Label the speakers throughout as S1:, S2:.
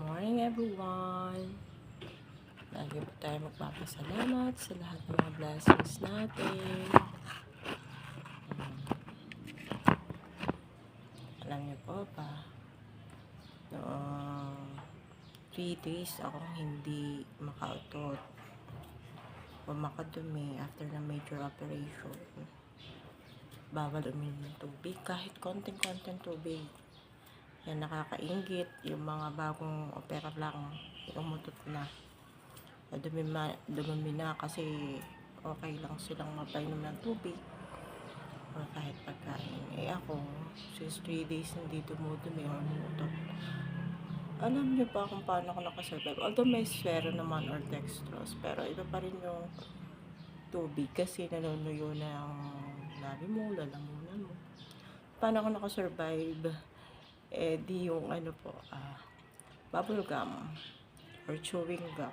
S1: morning everyone! Lagi po tayo magpapasalamat sa lahat ng mga blessings natin. Alam niyo po ba, noong 3 days akong hindi makautot o makadumi after ng major operation. Bawal uminom ng tubig, kahit konting-konting tubig. Yan nakakaingit, yung mga bagong opera lang, umutot na. Dumumi na kasi okay lang silang mapainom ng tubig or kahit pagkain. Eh ako, since 3 days hindi dumudumi o umutot. Alam niyo pa kung paano ako nakasurvive. Although may sfero naman or dextrose, pero iba pa rin yung tubig kasi nanunuyo na ang labi mo, lalamunan mo. Paano ako nakasurvive? Eh, di yung ano po, ah, bubble gum or chewing gum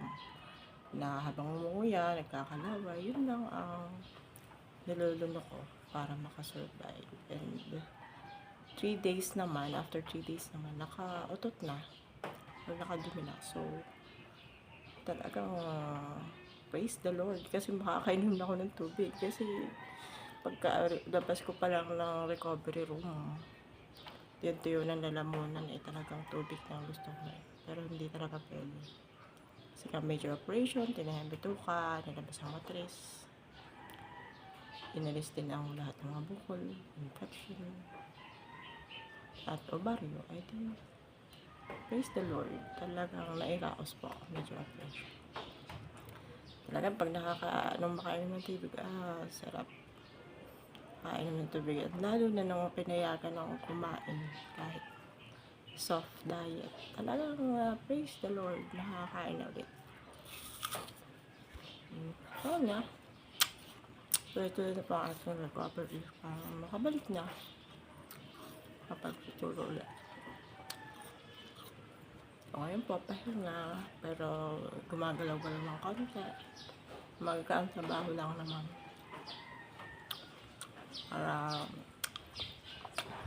S1: na habang umuya, nagkakalaway, yun lang ang niluluno ko para makasurvive. And 3 days naman, after 3 days naman, nakautot na or nakadumi na. So, talagang ah, praise the Lord kasi makakainom na ako ng tubig kasi pagka labas ko pa lang ng recovery room yun tuyo ng lalamunan eh. Talagang tubig na ang gusto ko eh. pero hindi talaga pwede. Kasi ka major operation tinahembito ka nilabas ang matris inalis din ang lahat ng mga bukol infection. At ovaryo ay di praise the Lord. Talagang nairaos po ako major operation. Talagang pag nakaka nung makainom ng tubig ah sarap kainom ng tubig at lalo na nung pinayagan ako kumain kahit soft diet. Talagang ah, praise the Lord nakakain na ulit. Mm. oo nga tuloy-tuloy na pa ang ating recovery. Para makabalik na. Kapag tuturo ulit. O ngayon po pahinga pero gumagalaw-galaw ng konti. Magkaan trabaho lang naman para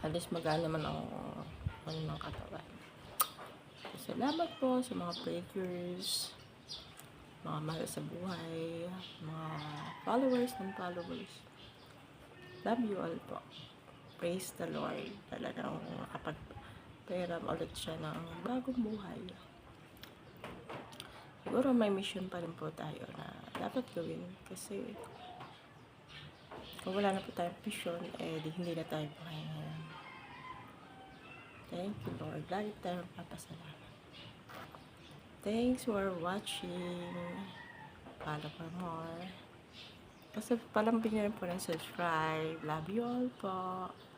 S1: at least magaan naman ang ano ng katawan. Salamat po sa mga prayers, mga mahal sa buhay, mga followers and followers. Love you all po. Praise the Lord. Talagang nakapagpera ulit siya ng bagong buhay. Siguro may mission pa rin po tayo na dapat gawin kasi kung wala na po tayong vision, eh, di hindi na tayo ngayon. Thank you, Lord. Lagi tayo papasalamat. Thanks for watching. Follow for more. Kasi palambing nyo rin po ng subscribe. Love you all po.